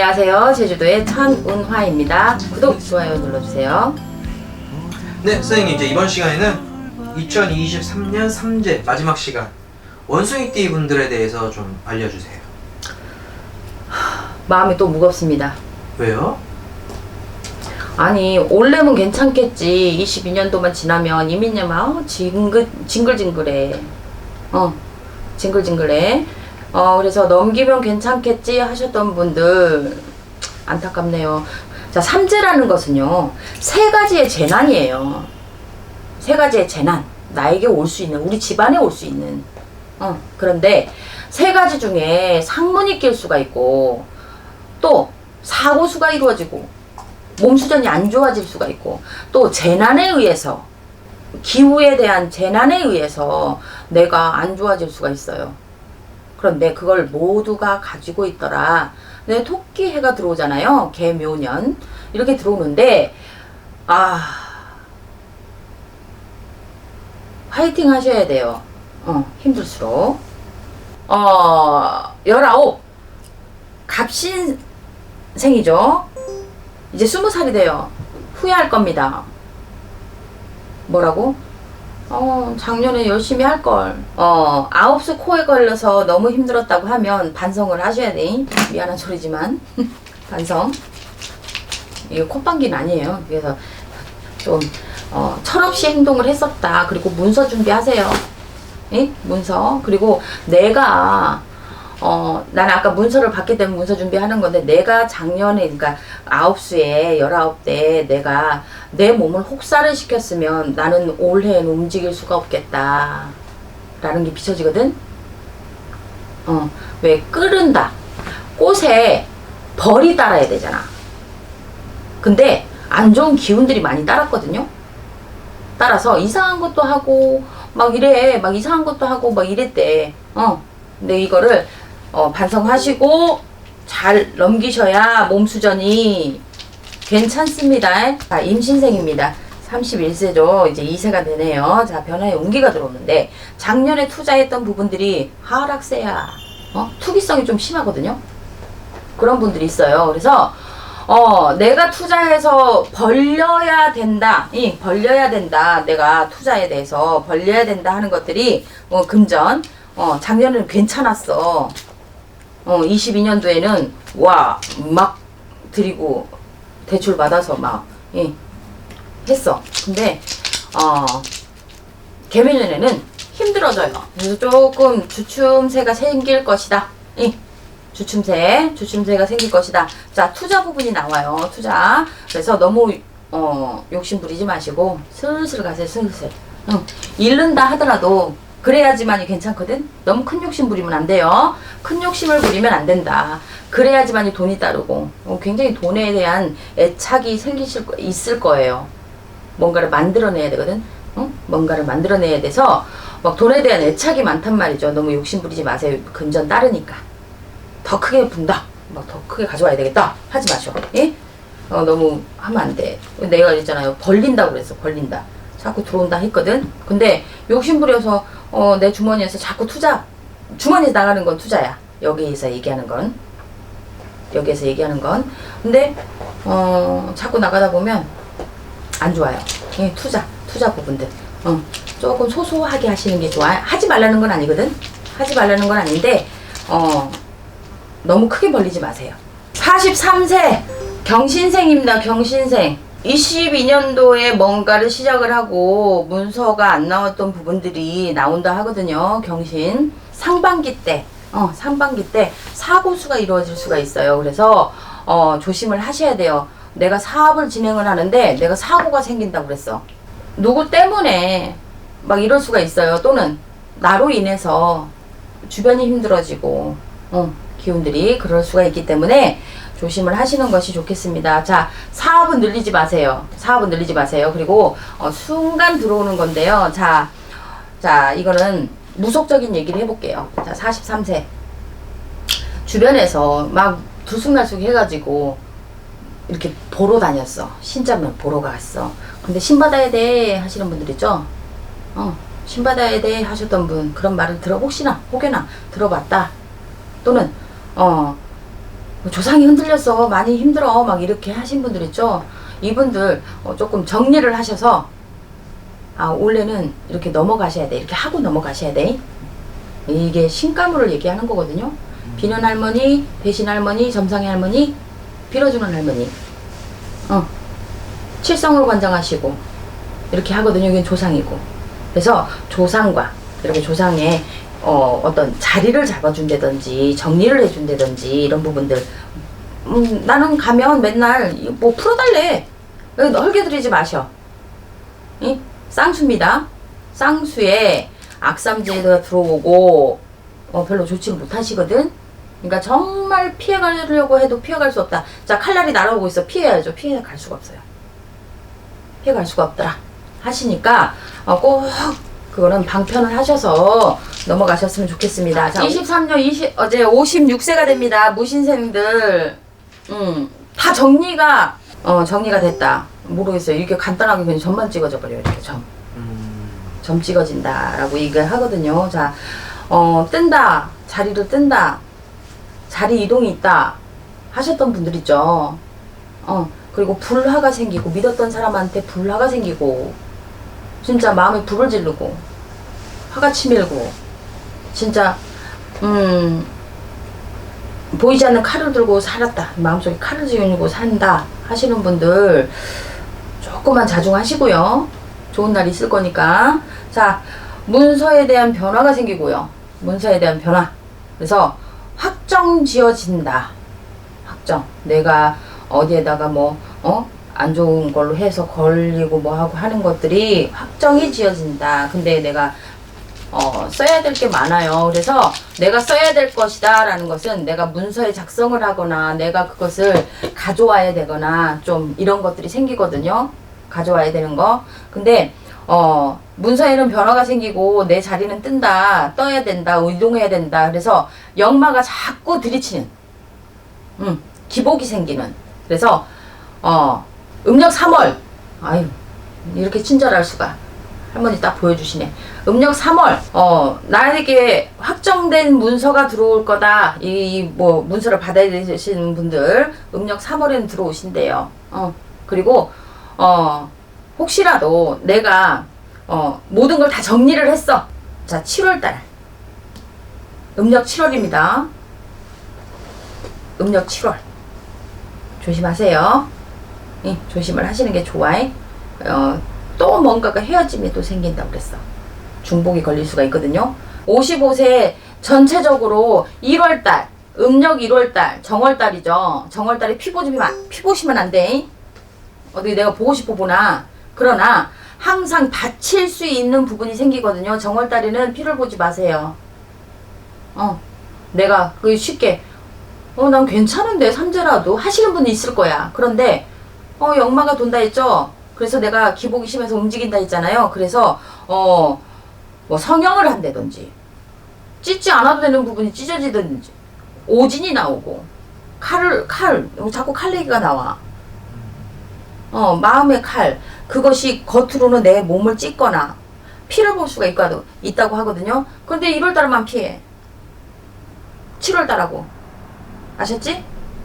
안녕하세요. 제주도의 천운화입니다. 구독, 좋아요 눌러주세요. 네, 선생님 이제 이번 시간에는 2023년 3제 마지막 시간 원숭이띠 분들에 대해서 좀 알려주세요. 마음이 또 무겁습니다. 왜요? 아니 올해면 괜찮겠지. 22년도만 지나면 이민년 아우 징글 징글징글해. 어 징글징글해. 어 그래서 넘기면 괜찮겠지 하셨던 분들 안타깝네요. 자 삼재라는 것은요 세 가지의 재난이에요. 세 가지의 재난 나에게 올 수 있는 우리 집안에 올 수 있는. 어 그런데 세 가지 중에 상문이 낄 수가 있고 또 사고수가 이루어지고 몸수전이 안 좋아질 수가 있고 또 재난에 의해서 기후에 대한 재난에 의해서 내가 안 좋아질 수가 있어요. 그런데 그걸 모두가 가지고 있더라. 내 토끼 해가 들어오잖아요. 개묘년 이렇게 들어오는데 아 화이팅 하셔야 돼요. 어 힘들수록 어 열아홉 갑신생이죠. 이제 스무 살이 돼요. 후회할 겁니다. 뭐라고? 어, 작년에 열심히 할 걸. 어, 아홉 수 코에 걸려서 너무 힘들었다고 하면 반성을 하셔야 돼. 미안한 소리지만. 반성. 이거 콧방귀는 아니에요. 그래서 좀, 어, 철없이 행동을 했었다. 그리고 문서 준비하세요. 예? 문서. 그리고 내가 어, 나는 아까 문서를 받기 때문에 문서 준비하는 건데, 내가 작년에, 그러니까 아홉 수에 열아홉 때 내가 내 몸을 혹사를 시켰으면 나는 올해는 움직일 수가 없겠다. 라는 게 비춰지거든? 어, 왜 끓는다. 꽃에 벌이 따라야 되잖아. 근데 안 좋은 기운들이 많이 따랐거든요? 따라서 이상한 것도 하고, 막 이래, 막 이상한 것도 하고, 막 이랬대. 어. 근데 이거를 어, 반성하시고 잘 넘기셔야 몸수전이 괜찮습니다. 자, 임신생입니다. 31세죠. 이제 2세가 되네요. 자, 변화의 온기가 들어오는데 작년에 투자했던 부분들이 하락세야. 어? 투기성이 좀 심하거든요. 그런 분들이 있어요. 그래서 어, 내가 투자해서 벌려야 된다. 이 벌려야 된다. 내가 투자에 대해서 벌려야 된다 하는 것들이 어, 금전. 어, 작년에는 괜찮았어. 어, 22년도에는 와, 막 드리고 대출 받아서 막 예, 했어. 근데 어, 개미년에는 힘들어져요. 그래서 조금 주춤새가 생길 것이다. 예. 주춤새, 주춤새가 생길 것이다. 자, 투자 부분이 나와요. 투자. 그래서 너무 어, 욕심 부리지 마시고 슬슬 가세요. 슬슬. 응. 잃는다 하더라도 그래야지만이 괜찮거든. 너무 큰 욕심 부리면 안 돼요. 큰 욕심을 부리면 안 된다. 그래야지만이 돈이 따르고 어, 굉장히 돈에 대한 애착이 생기실 거, 있을 거예요. 뭔가를 만들어내야 되거든. 응? 뭔가를 만들어내야 돼서 막 돈에 대한 애착이 많단 말이죠. 너무 욕심 부리지 마세요. 금전 따르니까. 더 크게 분다. 막 더 크게 가져와야 되겠다. 하지 마셔. 예? 어, 너무 하면 안 돼. 내가 있잖아요. 벌린다고 그랬어. 벌린다. 자꾸 들어온다 했거든. 근데 욕심 부려서 어, 내 주머니에서 자꾸 투자 주머니에서 나가는 건 투자야. 여기에서 얘기하는 건 여기에서 얘기하는 건 근데 어, 자꾸 나가다 보면 안 좋아요. 예, 투자 투자 부분들 어, 조금 소소하게 하시는 게 좋아. 하지 말라는 건 아니거든. 하지 말라는 건 아닌데 어, 너무 크게 벌리지 마세요. 43세 경신생입니다. 경신생. 22년도에 뭔가를 시작을 하고 문서가 안 나왔던 부분들이 나온다 하거든요. 경신. 상반기 때, 어, 상반기 때 사고수가 이루어질 수가 있어요. 그래서, 어, 조심을 하셔야 돼요. 내가 사업을 진행을 하는데 내가 사고가 생긴다고 그랬어. 누구 때문에 막 이럴 수가 있어요. 또는 나로 인해서 주변이 힘들어지고, 어, 기운들이 그럴 수가 있기 때문에 조심을 하시는 것이 좋겠습니다. 자, 사업은 늘리지 마세요. 사업은 늘리지 마세요. 그리고 어, 순간 들어오는 건데요. 자, 자, 이거는 무속적인 얘기를 해볼게요. 자, 43세. 주변에서 막 들쑥날쑥 해가지고 이렇게 보러 다녔어. 신자면 보러 갔어. 근데 신 받아야 돼 하시는 분들 있죠? 어, 신 받아야 돼 하셨던 분 그런 말을 들어 혹시나 혹여나 들어봤다. 또는 어 조상이 흔들렸어 많이 힘들어 막 이렇게 하신 분들 있죠? 이분들 어, 조금 정리를 하셔서 아 원래는 이렇게 넘어가셔야 돼. 이렇게 하고 넘어가셔야 돼. 이게 신가무를 얘기하는 거거든요. 비는 할머니 배신 할머니 점상의 할머니 빌어주는 할머니. 어 칠성을 관장하시고 이렇게 하거든요. 이건 조상이고. 그래서 조상과 이렇게 조상의 어, 어떤 자리를 잡아준다든지 정리를 해준다든지 이런 부분들. 음, 나는 가면 맨날 뭐 풀어달래. 헐게들이지 마셔. 이? 쌍수입니다. 쌍수에 악삼지가 들어오고 어, 별로 좋지를 못하시거든? 그러니까 정말 피해가려고 해도 피해갈 수 없다. 자 칼날이 날아오고 있어. 피해야죠. 피해갈 수가 없어요. 피해갈 수가 없더라. 하시니까 어, 꼭 그거는 방편을 하셔서 넘어가셨으면 좋겠습니다. 자, 23년 20 어제 56세가 됩니다. 무신생들 음, 다 정리가 어, 정리가 됐다. 모르겠어요. 이렇게 간단하게 그냥 점만 찍어져 버려요. 이렇게 점. 음, 점 찍어진다라고 얘기를 하거든요. 자, 어, 뜬다. 자리를 뜬다. 자리 이동이 있다. 하셨던 분들 있죠. 어, 그리고 불화가 생기고 믿었던 사람한테 불화가 생기고 진짜 마음에 불을 지르고 화가 치밀고 진짜 음 보이지 않는 칼을 들고 살았다. 마음속에 칼을 쥐고 산다. 하시는 분들 조금만 자중하시고요. 좋은 날 있을 거니까. 자 문서에 대한 변화가 생기고요. 문서에 대한 변화. 그래서 확정 지어진다. 확정. 내가 어디에다가 뭐 어? 안 좋은 걸로 해서 걸리고 뭐 하고 하는 것들이 확정이 지어진다. 근데 내가 어, 써야 될 게 많아요. 그래서 내가 써야 될 것이다 라는 것은 내가 문서에 작성을 하거나 내가 그것을 가져와야 되거나 좀 이런 것들이 생기거든요. 가져와야 되는 거. 근데 어, 문서에는 변화가 생기고 내 자리는 뜬다. 떠야 된다. 이동해야 된다. 그래서 역마가 자꾸 들이치는 음, 기복이 생기는 그래서 어, 음력 3월 아유 이렇게 친절할 수가 할머니 딱 보여주시네. 음력 3월 어 나에게 확정된 문서가 들어올 거다. 이 뭐 문서를 받아야 되시는 분들 음력 3월에는 들어오신대요. 어 그리고 어 혹시라도 내가 어 모든 걸 다 정리를 했어. 자 7월 달. 음력 7월입니다. 음력 7월. 조심하세요. 예, 조심을 하시는 게 좋아. 어, 또 뭔가가 헤어짐이 또 생긴다고 그랬어. 중복이 걸릴 수가 있거든요. 55세 전체적으로 1월달, 음력 1월달, 정월달이죠. 정월달에 피 보시면, 안- 피 보시면 안 돼. 어디 내가 보고 싶어 보나. 그러나 항상 다칠 수 있는 부분이 생기거든요. 정월달에는 피를 보지 마세요. 어, 내가 그 쉽게 어, 난 괜찮은데 삼재라도 하시는 분이 있을 거야. 그런데 어, 역마가 돈다 했죠? 그래서 내가 기복이 심해서 움직인다 했잖아요. 그래서, 어, 뭐 성형을 한다든지, 찢지 않아도 되는 부분이 찢어지든지, 오진이 나오고, 칼을, 칼, 자꾸 칼 얘기가 나와. 어, 마음의 칼, 그것이 겉으로는 내 몸을 찢거나, 피를 볼 수가 있고, 있다고 하거든요. 근데 1월달만 피해. 7월달하고. 아셨지?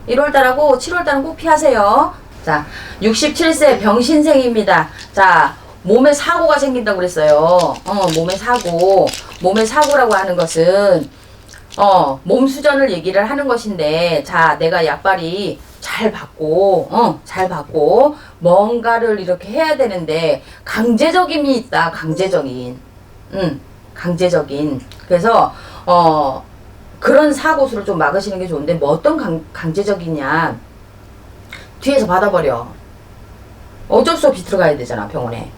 1월달하고 7월달은 꼭 피하세요. 자, 67세 병신생입니다. 자, 몸에 사고가 생긴다고 그랬어요. 어, 몸에 사고. 몸에 사고라고 하는 것은, 어, 몸 수전을 얘기를 하는 것인데, 자, 내가 약발이 잘 받고, 어, 잘 받고, 뭔가를 이렇게 해야 되는데, 강제적임이 있다, 강제적인. 응, 강제적인. 그래서, 어, 그런 사고수를 좀 막으시는 게 좋은데, 뭐 어떤 강, 강제적이냐. 뒤에서 받아버려. 어쩔 수 없이 들어가야 되잖아, 병원에.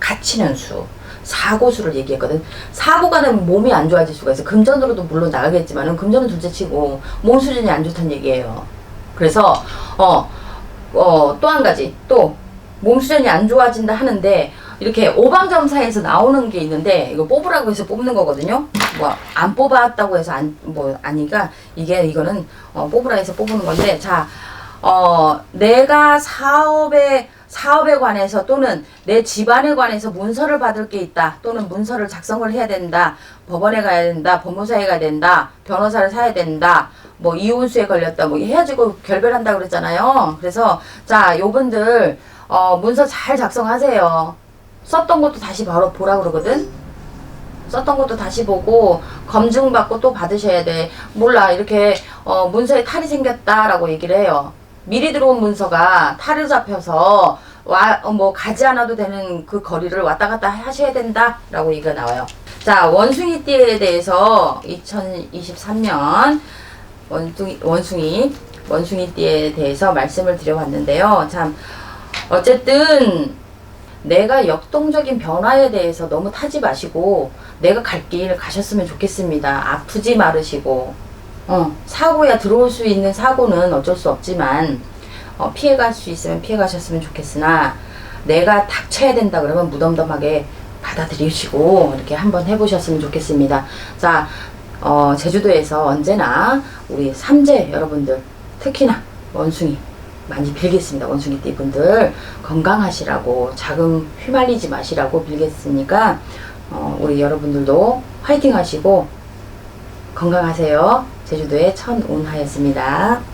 갇히는 수. 사고수를 얘기했거든. 사고가 나면 몸이 안 좋아질 수가 있어. 금전으로도 물론 나가겠지만은 금전은 둘째 치고 몸 수준이 안 좋다는 얘기예요. 그래서 어, 어, 또 한 가지. 또 몸 수준이 안 좋아진다 하는데 이렇게 오방점사에서 나오는 게 있는데 이거 뽑으라고 해서 뽑는 거거든요. 뭐 안 뽑았다고 해서 안 뭐 아니가 이게 이거는 어, 뽑으라 해서 뽑는 건데 자 어, 내가 사업에 사업에 관해서 또는 내 집안에 관해서 문서를 받을 게 있다. 또는 문서를 작성을 해야 된다. 법원에 가야 된다. 법무사에 가야 된다. 변호사를 사야 된다. 뭐 이혼수에 걸렸다 뭐 헤어지고 결별한다 그랬잖아요. 그래서 자 요분들 어, 문서 잘 작성하세요. 썼던 것도 다시 바로 보라 그러거든. 썼던 것도 다시 보고 검증받고 또 받으셔야 돼. 몰라 이렇게 어, 문서에 탈이 생겼다라고 얘기를 해요. 미리 들어온 문서가 탈을 잡혀서 와 뭐 가지 않아도 되는 그 거리를 왔다 갔다 하셔야 된다 라고 얘기가 나와요. 자 원숭이띠에 대해서 2023년 원숭이 원숭이 원숭이띠에 대해서 말씀을 드려봤는데요. 참 어쨌든 내가 역동적인 변화에 대해서 너무 타지 마시고 내가 갈 길 가셨으면 좋겠습니다. 아프지 마르시고 어, 사고야 들어올 수 있는 사고는 어쩔 수 없지만 어, 피해갈 수 있으면 피해가셨으면 좋겠으나 내가 닥쳐야 된다 그러면 무덤덤하게 받아들이시고 이렇게 한번 해보셨으면 좋겠습니다. 자, 어, 제주도에서 언제나 우리 삼재 여러분들 특히나 원숭이 많이 빌겠습니다. 원숭이 띠 분들 건강하시라고 자금 휘말리지 마시라고 빌겠으니까 어, 우리 여러분들도 화이팅 하시고 건강하세요. 제주도의 천운하였습니다.